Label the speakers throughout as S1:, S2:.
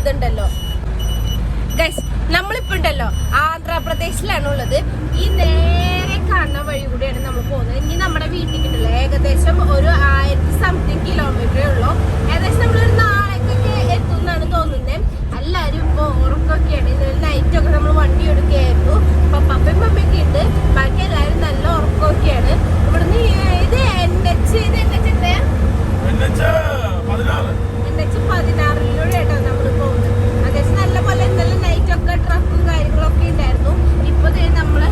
S1: ഉള്ളതുണ്ടല്ലോ. Guys നമ്മളിപ്പോ ഉണ്ടല്ലോ ആന്ധ്രാപ്രദേശിലാണ് ഉള്ളത് ഈ നേരെ കാണുന്ന വഴി കൂടിയാണ് നമ്മൾ പോകുന്നത്. ഇനി നമ്മുടെ വീട്ടിൽ ഏകദേശം ഒരു ആയിരത്തി സംതിങ് കിലോമീറ്ററേ ഉള്ളൂ. ഏകദേശം നമ്മളൊരു നാളേക്കൊക്കെ എത്തും എന്നാണ് തോന്നുന്നത് എല്ലാവരും ഇപ്പൊ ഉറക്കമൊക്കെയാണ് ഇന്നലെ നൈറ്റൊക്കെ നമ്മൾ വണ്ടി എടുക്കുകയായിരുന്നു. അപ്പം പപ്പയും പപ്പയൊക്കെ ഉണ്ട്. ബാക്കി എല്ലാവരും നല്ല ഉറക്കമൊക്കെയാണ് ഇവിടുന്ന് ഈ- ഇത് എൻ എച്ച് ഇത് എൻ എച്ച് എത്രയാ
S2: എന്നുവെച്ചാ പതിനാറ്
S1: എന്നുവെച്ച് പതിനാറിലൂടെയായിട്ടാണ് നമ്മൾ പോകുന്നത് അത്യാവശ്യം നല്ല പോലെ ഇന്നലെ നൈറ്റ് ഒക്കെ ട്രക്കും കാര്യങ്ങളൊക്കെ ഉണ്ടായിരുന്നു ഇപ്പൊ ദേ നമ്മൾ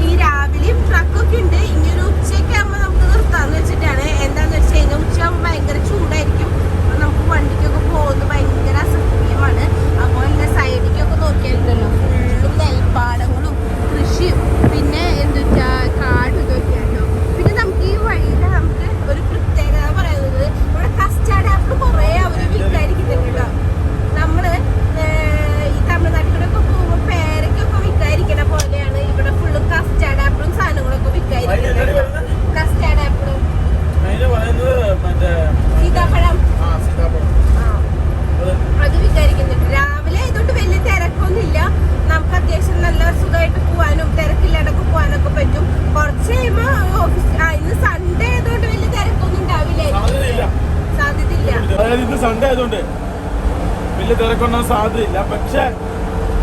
S1: ഈ രാവിലെയും ട്രക്കൊക്കെ ഉണ്ട് ഇനി ഒരു ഉച്ചയൊക്കെ ആകുമ്പോൾ നമുക്ക് നിർത്താന്ന് വെച്ചിട്ടാണ് എന്താന്ന് വെച്ച് കഴിഞ്ഞാൽ ഉച്ചയാകുമ്പോൾ ഭയങ്കര ചൂടായിരിക്കും അപ്പൊ നമുക്ക് വണ്ടിക്കൊക്കെ പോകുന്നത് ഭയങ്കര അസഹ്യമാണ് അപ്പോൾ ഇങ്ങനെ സൈഡിലേക്കൊക്കെ നോക്കിയാലുണ്ടല്ലോ ഫുള്ളും നെൽപ്പാടങ്ങളും കൃഷിയും പിന്നെ എന്താ കാടും ഇതൊക്കെയാണല്ലോ പിന്നെ നമുക്ക് ഈ വഴിയിൽ നമുക്ക് ഒരു പ്രത്യേകത പറയുന്നത് ഇവിടെ കസ്റ്റാർഡ് ആപ്പിൾ കുറേ അവർ വിൽക്കാതിരിക്കുന്നുണ്ട് കേട്ടോ നമ്മൾ ഏർ, ഈ തമിഴ്നാട്ടിലൊക്കെ പോകുമ്പോൾ പേരക്കൊക്കെ വിൽക്കാതിരിക്കണ പോലെയാണ് ഇവിടെ ഫുള്ള് കസ്റ്റാർഡ് ആപ്പിളും സാധനങ്ങളൊക്കെ വിൽക്കാതിരിക്കുന്നത് കസ്റ്റാർഡ് ആപ്പിളും
S2: അതിന് പറയുന്നത് മറ്റേ
S1: സീതാപ്പഴം
S2: ആ സീതാപ്പഴം
S1: ആ
S2: അത്
S1: അത് വിചാരിക്കുന്നുണ്ട് രാവിലെ ആയതുകൊണ്ട് വലിയ തിരക്കൊന്നുമില്ല നമുക്ക് അത്യാവശ്യം നല്ല സുഖമായിട്ട് പോകാനും തിരക്കില്ലാണ്ടൊക്കെ പോകാനൊക്കെ പറ്റും കുറച്ച് കഴിയുമ്പോൾ ഓഫീസ് ആ ഇന്ന് സൺഡേ ആയതുകൊണ്ട് വലിയ തിരക്കൊന്നും
S2: സാധ്യതയില്ല
S1: ഉണ്ടാവില്ലായിരിക്കും സാധ്യതയില്ല
S2: അതായത് ഇന്ന് സൺഡേ ആയതുകൊണ്ട് വലിയ തിരക്കൊണ്ടാൻ സാധ്യതയില്ല പക്ഷെ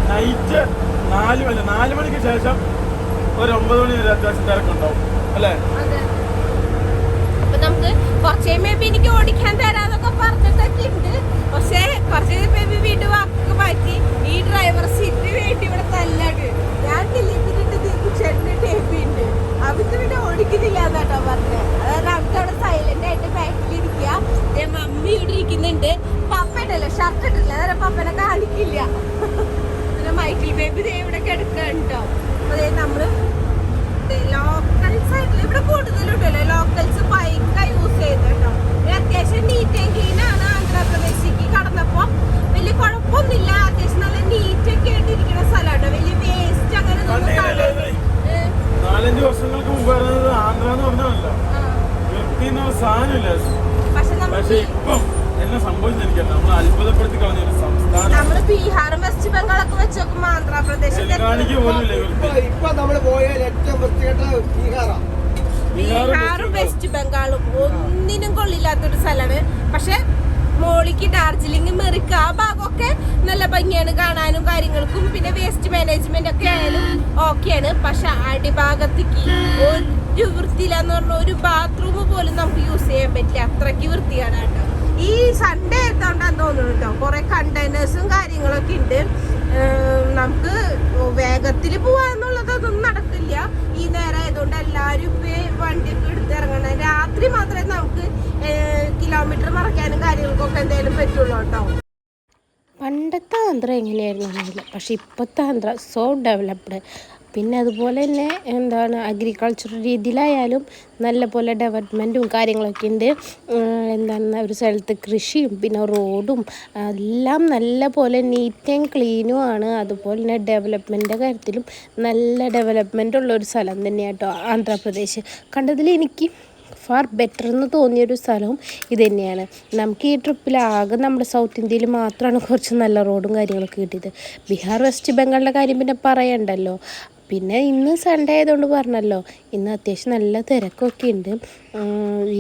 S2: നൈറ്റ് നാല് മണി നാല് മണിക്ക് ശേഷം ഒരു ഒമ്പത് മണി വരെ അത്യാവശ്യം തിരക്കുണ്ടാവും അല്ലേ?
S1: നമുക്ക് എനിക്ക് ഓടിക്കാൻ തരാന്നൊക്കെ പറഞ്ഞിട്ടൊക്കെ പക്ഷേ കുറച്ചേ കഴിയുമ്പോ വീണ്ടും മാറ്റി ഈ ഡ്രൈവർ സീറ്റിന് വേണ്ടി ഇവിടെ തല്ലാണ്. ഓടിക്കുന്നില്ല എന്നാട്ടോ പറഞ്ഞത് അതായത് നമുക്ക് അവിടെ സൈലന്റ് ആയിട്ട് ബാക്കിൽ മമ്മി ഇവിടെ ഇരിക്കുന്നുണ്ട്. പപ്പ ഉണ്ടല്ലോ ഷർട്ട് ഇട്ടില്ല അതായത് പപ്പനെ കാണിക്കില്ല പിന്നെ മൈക്കിൾ ബേബി ദേ ഇവിടെ കിടക്കുകയാണ് കേട്ടോ. ദേ നമ്മൾ ലോക്കൽസ് ആയിട്ടുള്ള ഇവിടെ കൂടുതലുണ്ടല്ലോ ലോക്കൽസ് ബൈക്കാ യൂസ് ചെയ്യുന്നത് കേട്ടോ. അത്യാവശ്യം നീറ്റ് ആൻഡ് ക്ലീൻ ആണ് ആന്ധ്രാപ്രദേശിക്ക് കടന്നപ്പോ. വലിയ കുഴപ്പമൊന്നുമില്ല. അത്യാവശ്യം നല്ല നീറ്റ് ഒക്കെ ആയിട്ട് ഇരിക്കുന്ന സ്ഥലമാട്ടോ വലിയ വേസ്റ്റ് അങ്ങനെ
S2: നാലഞ്ച് വർഷങ്ങൾക്ക് മുമ്പ് പറയുന്നത് ആന്ധ്ര എന്ന് എന്ന സാധനമില്ല.
S1: പക്ഷെ
S2: ഇപ്പം എന്നെ സംഭവിച്ചത് നമ്മൾ അത്ഭുതപ്പെടുത്തി കളഞ്ഞ ഒരു സംസ്ഥാനം
S1: നമ്മൾ ബീഹാറും വെസ്റ്റ് ബംഗാളൊക്കെ വെച്ച് നോക്കുമ്പോ
S2: ആന്ധ്രാപ്രദേശിന്റെ
S3: ഇപ്പൊ നമ്മൾ പോയാൽ ഏറ്റവും വൃത്തികെട്ട ബീഹാറാ
S2: ബീഹാറും
S1: ബീഹാറും വെസ്റ്റ് ബംഗാളും ഒന്നിനും കൊള്ളില്ലാത്തൊരു സ്ഥലമാണ് പക്ഷെ മോളിക്ക് ഡാർജിലിംഗ് മെറിക്ക ആ ഭാഗമൊക്കെ നല്ല ഭംഗിയാണ് കാണാനും കാര്യങ്ങൾക്കും. പിന്നെ വേസ്റ്റ് മാനേജ്മെന്റ് ഒക്കെ ആയാലും ഓക്കെയാണ്. പക്ഷെ അടിഭാഗത്തേക്ക് ഒരു വൃത്തിയില്ലാന്ന് പറഞ്ഞ ഒരു ബാത്റൂം പോലും നമുക്ക് യൂസ് ചെയ്യാൻ പറ്റില്ല. അത്രയ്ക്ക് വൃത്തിയാണ് കേട്ടോ. ഈ സൺഡേ ആയതുകൊണ്ടാന്ന് തോന്നുന്നു കേട്ടോ. കുറെ കണ്ടെയ്നേഴ്സും കാര്യങ്ങളൊക്കെ ഉണ്ട് നമുക്ക് വേഗത്തിൽ പോവാന്നുള്ളത് അതൊന്നും നടക്കില്ല. ഈ നേരം ആയതുകൊണ്ട് എല്ലാവരും ഇപ്പൊ വണ്ടിയൊക്കെ എടുത്ത് ഇറങ്ങണം രാത്രി മാത്രമേ നമുക്ക് കിലോമീറ്റർ മറക്കാനും കാര്യങ്ങൾക്കൊക്കെ എന്തെങ്കിലും പറ്റുള്ളൂ കേട്ടോ.
S4: പണ്ടത്തെ ആന്ധ്ര എങ്ങനെയായിരുന്നു പക്ഷെ ഇപ്പോഴത്തെ ആന്ധ്ര സോ ഡെവലപ്ഡ് പിന്നെ അതുപോലെ തന്നെ എന്താണ് അഗ്രികൾച്ചർ രീതിയിലായാലും നല്ല പോലെ ഡെവലപ്മെന്റും കാര്യങ്ങളൊക്കെ ഉണ്ട് എന്താണ് ഒരു സ്ഥലത്ത് കൃഷിയും പിന്നെ റോഡും എല്ലാം നല്ല പോലെ നീറ്റ് ആൻഡ് ക്ലീനും ആണ്. അതുപോലെ തന്നെ ഡെവലപ്മെന്റിന്റെ കാര്യത്തിലും നല്ല ഡെവലപ്മെന്റ് ഉള്ള ഒരു സ്ഥലം തന്നെയാണ് കേട്ടോ ആന്ധ്രാപ്രദേശ്. കണ്ടതിൽ എനിക്ക് ഫാർ ബെറ്റർ എന്ന് തോന്നിയൊരു സ്ഥലവും ഇത് തന്നെയാണ്. നമുക്ക് ഈ ട്രിപ്പിൽ ആകെ നമ്മുടെ സൗത്ത് ഇന്ത്യയിൽ മാത്രമാണ് കുറച്ച് നല്ല റോഡും കാര്യങ്ങളൊക്കെ കിട്ടിയത്. ബീഹാർ വെസ്റ്റ് ബംഗാളിന്റെ കാര്യം പിന്നെ പറയണ്ടല്ലോ. പിന്നെ ഇന്ന് സൺഡേ ആയതുകൊണ്ട് പറഞ്ഞല്ലോ. ഇന്ന് അത്യാവശ്യം നല്ല തിരക്കൊക്കെ ഉണ്ട്.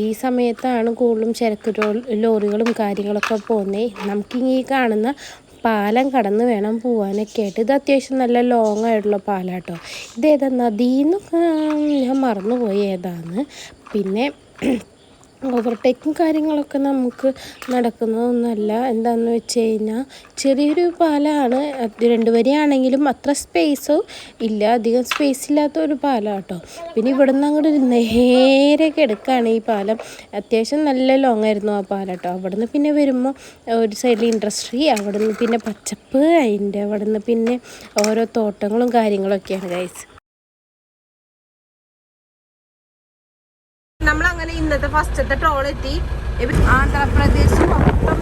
S4: ഈ സമയത്താണ് കൂടുതലും ചരക്ക് ലോറികളും കാര്യങ്ങളൊക്കെ പോകുന്നത് നമുക്ക് ഈ കാണുന്ന പാലം കടന്ന് വേണം പോകാനൊക്കെ ആയിട്ട്. ഇത് അത്യാവശ്യം നല്ല ലോങ് ആയിട്ടുള്ള പാലാട്ടോ. ഇതേതാ നദിന്നൊക്കെ ഞാൻ മറന്നുപോയി ഏതാന്ന്. പിന്നെ ഓവർടേക്കും കാര്യങ്ങളൊക്കെ നമുക്ക് നടക്കുന്നതൊന്നുമല്ല. എന്താണെന്ന് വെച്ച് കഴിഞ്ഞാൽ ചെറിയൊരു പാലമാണ് രണ്ട് വരിയാണെങ്കിലും അത്ര സ്പേസോ ഇല്ല. അധികം സ്പേസ് ഇല്ലാത്ത ഒരു പാലം കേട്ടോ പിന്നെ ഇവിടുന്ന് അങ്ങോട്ട് നേരെ കിടക്കുകയാണ് ഈ പാലം. അത്യാവശ്യം നല്ല ലോങ് ആയിരുന്നു ആ പാലം കേട്ടോ അവിടുന്ന് പിന്നെ വരുമ്പോൾ ഒരു സൈഡിൽ ഇൻഡസ്ട്രി അവിടുന്ന് പിന്നെ പച്ചപ്പ് അതിന്റെ അവിടുന്ന് പിന്നെ ഓരോ തോട്ടങ്ങളും കാര്യങ്ങളൊക്കെയാണ് ഗൈസ്
S1: ഇന്നത്തെ ഫസ്റ്റത്തെ ട്രോൾ എത്തി. ആന്ധ്രാപ്രദേശ് മൊത്തം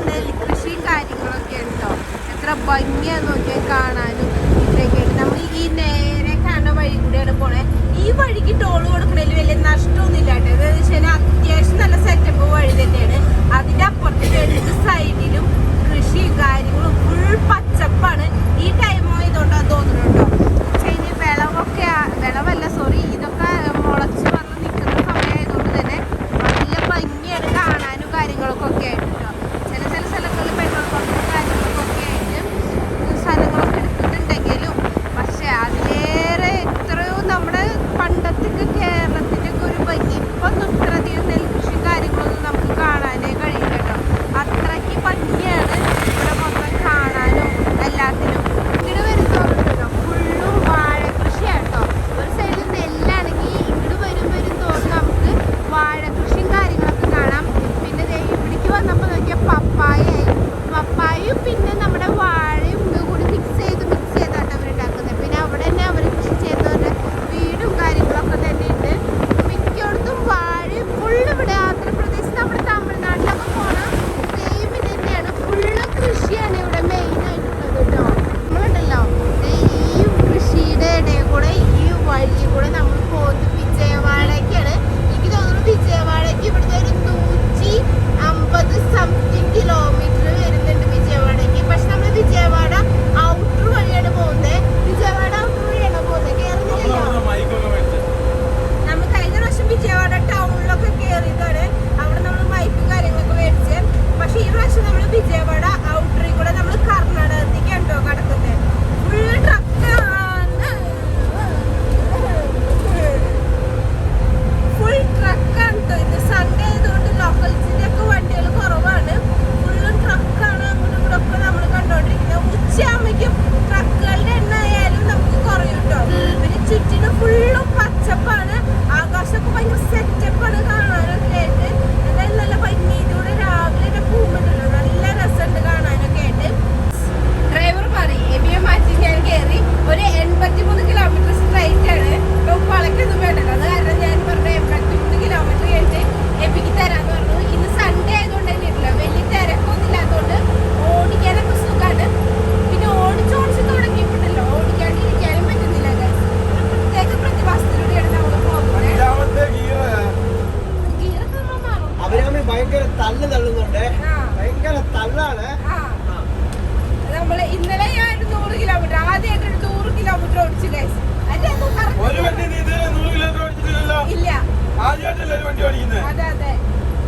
S2: ആദ്യമായിട്ടല്ലേ വണ്ടി ഓടിക്കുന്നത്?
S1: അതെ അതെ.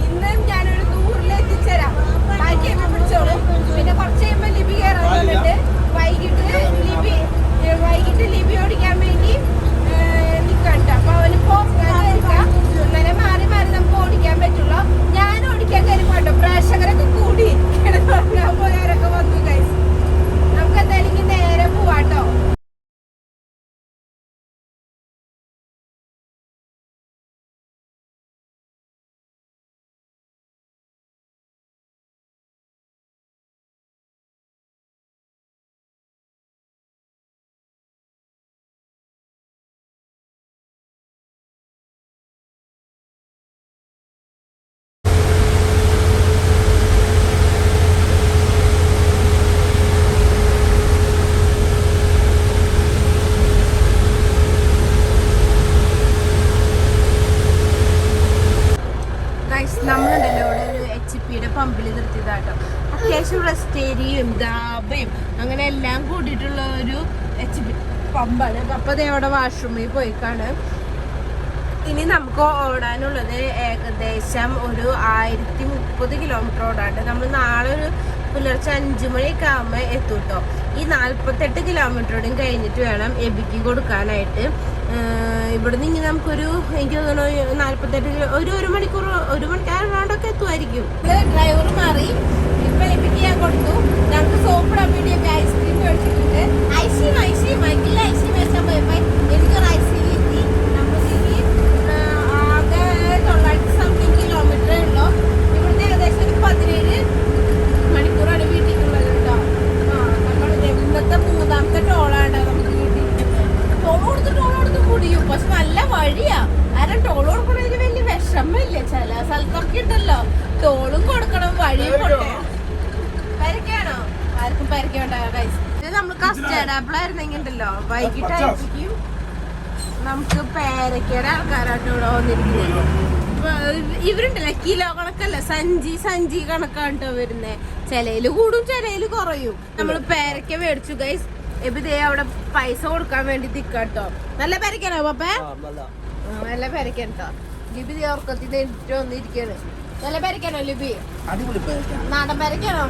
S1: ഇന്നും ഞാനൊരു നൂറിൽ എത്തിച്ചേരാം ബാക്കി എന്നെ പിടിച്ചോളും പിന്നെ കുറച്ച് കഴിയുമ്പോ ലിപി വന്നിട്ട് വൈകിട്ട് ലിപി വൈകിട്ട് ലിപി ഓടിക്കാൻ വേണ്ടി നിൽക്കണ്ട അപ്പൊ അവന് പോകാനായിരിക്കാം അങ്ങനെ മാറി മാറി നമുക്ക് ഓടിക്കാൻ പറ്റുള്ളൂ ഞാൻ ഓടിക്കാൻ കരുമാട്ടോ പ്രേക്ഷകരൊക്കെ കൂടി കിടന്നുറങ്ങാൻ പോയവരൊക്കെ വന്നു ഗൈസ് നമുക്ക് എന്തായാലും ഇനി നേരെ പോവാട്ടോ ഗൈസ് നമ്മളുണ്ടല്ലോ ഇവിടെ ഒരു എച്ച് പിയുടെ പമ്പിൽ നിർത്തിയതാട്ടോ. അത്യാവശ്യം റെസ്റ്റ് ഏരിയയും ദാബയും അങ്ങനെ എല്ലാം കൂടിയിട്ടുള്ള ഒരു എച്ച് പി പമ്പാണ്. അപ്പോൾ ദേ അവിടെ വാഷ്റൂമിൽ പോയിക്കാണ്. ഇനി നമുക്ക് ഓടാനുള്ളത് ഏകദേശം ഒരു ആയിരത്തി മുപ്പത് കിലോമീറ്റർ ഓടാണ്ട്. നമ്മൾ നാളെ ഒരു പുലർച്ചെ അഞ്ചു മണിയൊക്കെ ആകുമ്പോൾ എത്തും കേട്ടോ ഈ നാൽപ്പത്തെട്ട് കിലോമീറ്ററോടും കഴിഞ്ഞിട്ട് വേണം എബിക്ക് കൊടുക്കാനായിട്ട്. ഇവിടെ ഇവിടുന്ന് ഇങ്ങനെ നമുക്കൊരു എനിക്ക് തോന്നുന്നു നാൽപ്പത്തെട്ട് കിലോ ഒരു ഒരു മണിക്കൂർ ഒരു മണിക്കൂർ റൗണ്ടൊക്കെ എത്തുമായിരിക്കും. ഡ്രൈവർ മാറി ഇപ്പൊ എബിക്ക് ഞാൻ കൊടുത്തു. ഞങ്ങൾക്ക് സോപ്പിടാൻ വേണ്ടി ഐസ്ക്രീം മേടിച്ചിട്ടുണ്ട്. ഐസ്ക്രീം ഐസ്ക്രീം ഐസ്ക്രീം ഐസ്ക്രീം മേടിച്ചാൽ പോയപ്പോ എനിക്കൊരു ഐസ്ക്രീം കിട്ടി നമുക്കിനി ആകെ തൊള്ളായിരത്തി സംതിങ് കിലോമീറ്റർ ഉള്ളൂ ഇവിടുന്ന് ഏകദേശം ഒരു പതിനേഴ് മണിക്കൂറാണ് വീട്ടിലേക്കുള്ളത് കേട്ടോ ആ നമ്മൾ ഇന്നത്തെ മൂന്നാമത്തെ ടോളാണ് നമുക്ക് വീട്ടിൽ ടോൾ കൊടുത്ത് ടോൾ കൊടുത്ത് കുടിയും പക്ഷെ നല്ല വഴിയാ കാരണം ടോൾ കൊടുക്കണതിന് വലിയ വിഷമില്ല ചില സ്ഥലത്തൊക്കെ ഉണ്ടല്ലോ ടോളും കൊടുക്കണം വഴിയും പോട്ടെ പരിക്കാണോ ആർക്കും പരിക്കണ്ട ഗൈസ് ഇത് നമ്മൾ കസ്റ്റേർഡ് ആപ്പിൾ ആയിരുന്നെങ്കിൽ ഉണ്ടല്ലോ വൈകിട്ടായിരിക്കും. നമുക്ക് പേരക്കയുടെ ആൾക്കാരായിട്ട് ഇവിടെ വന്നിരിക്കുന്നത്. ഇവരുണ്ടല്ലേ കിലോ കണക്കല്ല സഞ്ചി സഞ്ചി കണക്കാണ് വരുന്നത് വരുന്നേ. ചിലയിൽ കൂടും ചിലയിൽ കുറയും. നമ്മൾ പേരക്ക മേടിച്ചു ഗൈസ് എബിതേ അവിടെ പൈസ കൊടുക്കാൻ വേണ്ടി നിക്കാട്ടോ. നല്ല പേരക്കാണോ പപ്പേ? നല്ല. പേരക്കട്ടോ കേട്ടോ ലിബി ദേ ഉറക്കത്തിൽ നേരിട്ട് വന്നിരിക്കാണ് നല്ല പേരക്കാണോ ലിബി. നാടൻ പേരക്കാണോ.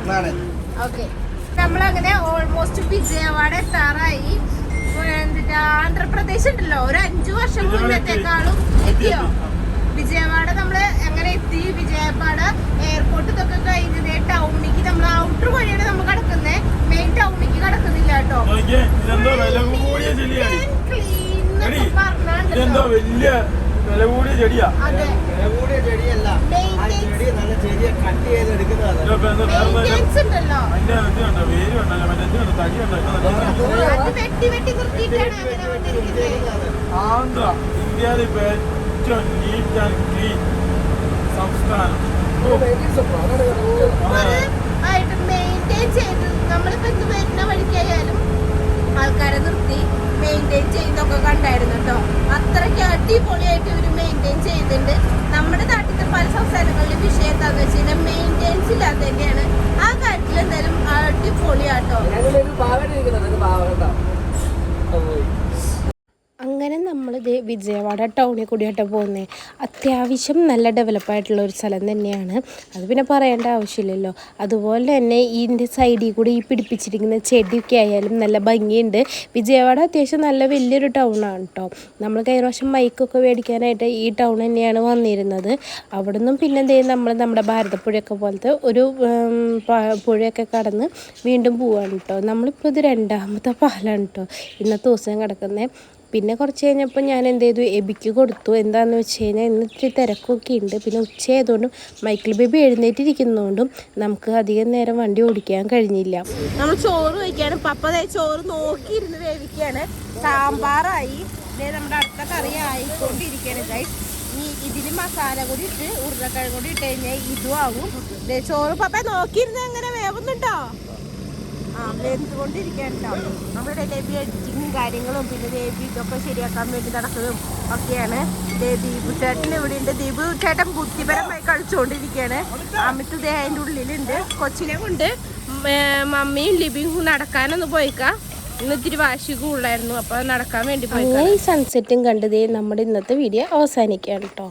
S1: ഓക്കെ. നമ്മളങ്ങനെ ഓൾമോസ്റ്റ് വിജയവാഡ എത്താറായി. ആന്ധ്രാപ്രദേശ് ഉണ്ടല്ലോ. ഒരു അഞ്ചു വർഷം മുന്നത്തേക്കാളും എത്തിയോ? വിജയവാഡ നമ്മൾ എങ്ങനെ എത്തി? വിജയവാഡ എയർപോർട്ട് ഇതൊക്കെ കഴിഞ്ഞത് ടൗണിക്ക് നമ്മൾ ഔട്ടർ വഴിയാണ് നമ്മൾ കിടക്കുന്നത് മെയിൻ ടൗണിക്ക് കിടക്കുന്നില്ല കേട്ടോ.
S2: കൂടിയ ചെടിയാ.
S1: അതെ.
S3: വില കൂടിയ ചെടിയല്ല ആ ചെടി നല്ല ചെടിയെ കട്ട് ചെയ്തെടുക്കുന്നതാണ്
S2: ആന്ധ്ര ഇന്ത്യയിലെ ഏറ്റവും നീറ്റ് ആൻഡ് ക്ലീൻ സംസ്ഥാനം.
S1: ആൾക്കാരെ നിർത്തി മെയിന്റെയിൻ ചെയ്യുന്നൊക്കെ കണ്ടായിരുന്നു കേട്ടോ. അത്രയ്ക്ക് അടിപൊളിയായിട്ട് ഇവർ മെയിന്റെയിൻ ചെയ്തിട്ടുണ്ട്. നമ്മുടെ നാട്ടിലത്തെ പല സംസ്ഥാനങ്ങളിലും വിഷയം എന്താന്ന് വെച്ച് കഴിഞ്ഞാൽ മെയിന്റെയിൻസ് ഇല്ലാത്തതൊക്കെയാണ് ആ കാര്യത്തിൽ എന്തായാലും അടിപൊളിയാട്ടോ
S3: ഞങ്ങളൊരു പാവന ഇരിക്കുന്നുണ്ട് ഒരു പാവ കേട്ടോ
S4: അങ്ങനെ നമ്മൾ ഇത് വിജയവാഡ ടൗണിൽ കൂടിയായിട്ട് പോകുന്നത് അത്യാവശ്യം നല്ല ഡെവലപ്പായിട്ടുള്ള ഒരു സ്ഥലം തന്നെയാണ്. അത് പിന്നെ പറയേണ്ട ആവശ്യമില്ലല്ലോ. അതുപോലെ തന്നെ ഇതിന്റെ സൈഡിൽ കൂടി ഈ പിടിപ്പിച്ചിരിക്കുന്ന ചെടിയൊക്കെ ആയാലും നല്ല ഭംഗിയുണ്ട്. വിജയവാഡ അത്യാവശ്യം നല്ല വലിയൊരു ടൗണാണ് കേട്ടോ നമ്മൾ കഴിഞ്ഞ പ്രാവശ്യം മൈക്കൊക്കെ മേടിക്കാനായിട്ട് ഈ ടൗൺ തന്നെയാണ് വന്നിരുന്നത്. അവിടെ നിന്നും പിന്നെ എന്ത് നമ്മൾ നമ്മുടെ ഭാരതപ്പുഴയൊക്കെ പോലത്തെ ഒരു പുഴയൊക്കെ കടന്ന് വീണ്ടും പോവാണ് കേട്ടോ നമ്മളിപ്പോൾ ഇത് രണ്ടാമത്തെ പാലാണ് കേട്ടോ ഇന്നത്തെ ദിവസം കിടക്കുന്നത് പിന്നെ കുറച്ച് കഴിഞ്ഞപ്പോൾ ഞാൻ എന്ത് ചെയ്തു? എബിക്ക് കൊടുത്തു. എന്താണെന്ന് വെച്ച് കഴിഞ്ഞാൽ ഇന്ന് തിരക്കൊക്കെ ഉണ്ട്. പിന്നെ ഉച്ചയായതുകൊണ്ടും മൈക്കിൾ ബേബി എഴുന്നേറ്റിരിക്കുന്നതുകൊണ്ടും നമുക്ക് അധികം നേരം വണ്ടി ഓടിക്കാൻ കഴിഞ്ഞില്ല.
S1: നമ്മൾ ചോറ് വയ്ക്കാണ് പപ്പ ചോറ് നോക്കിയിരുന്ന് വേവിക്കുകയാണ് സാമ്പാറായി. നമ്മുടെ അടുത്ത കറി ആയിക്കൊണ്ടിരിക്കുകയാണ്. ഗൈസ് ഈ ഇതിൽ മസാല കൂടി ഇട്ട് ഉരുളക്കിഴങ്ങ് കൂടി ഇട്ട് കഴിഞ്ഞാൽ ഇതും ആവും. ചോറ് പപ്പ നോക്കിയിരുന്ന് എങ്ങനെ വേവുന്നുണ്ടോ? ആ വെന്തുകൊണ്ടിരിക്കട്ടോ നമ്മുടെ ഡെബി എഡിറ്റിങ്ങും കാര്യങ്ങളും പിന്നെ ദേബി ഇതൊക്കെ ശരിയാക്കാൻ വേണ്ടി നടക്കുകയും ഒക്കെയാണ്. ദീപു ചേട്ടൻ ഇവിടെ ഉണ്ട് ദീപു ചേട്ടൻ ബുദ്ധിപരമായി കളിച്ചുകൊണ്ടിരിക്കുകയാണ്. അമിത് ദേ അതിന്റെ ഉള്ളിലുണ്ട്. കൊച്ചിനെ കൊണ്ട് മമ്മിയും ലിബിയും നടക്കാനൊന്ന് പോയിക്കാം. ഇന്നിത്തിരി വാശി കൂടുതലായിരുന്നു. അപ്പൊ നടക്കാൻ വേണ്ടി പോയി
S4: സൺസെറ്റും കണ്ടതേ നമ്മുടെ ഇന്നത്തെ വീഡിയോ അവസാനിക്കുകയാണ് കേട്ടോ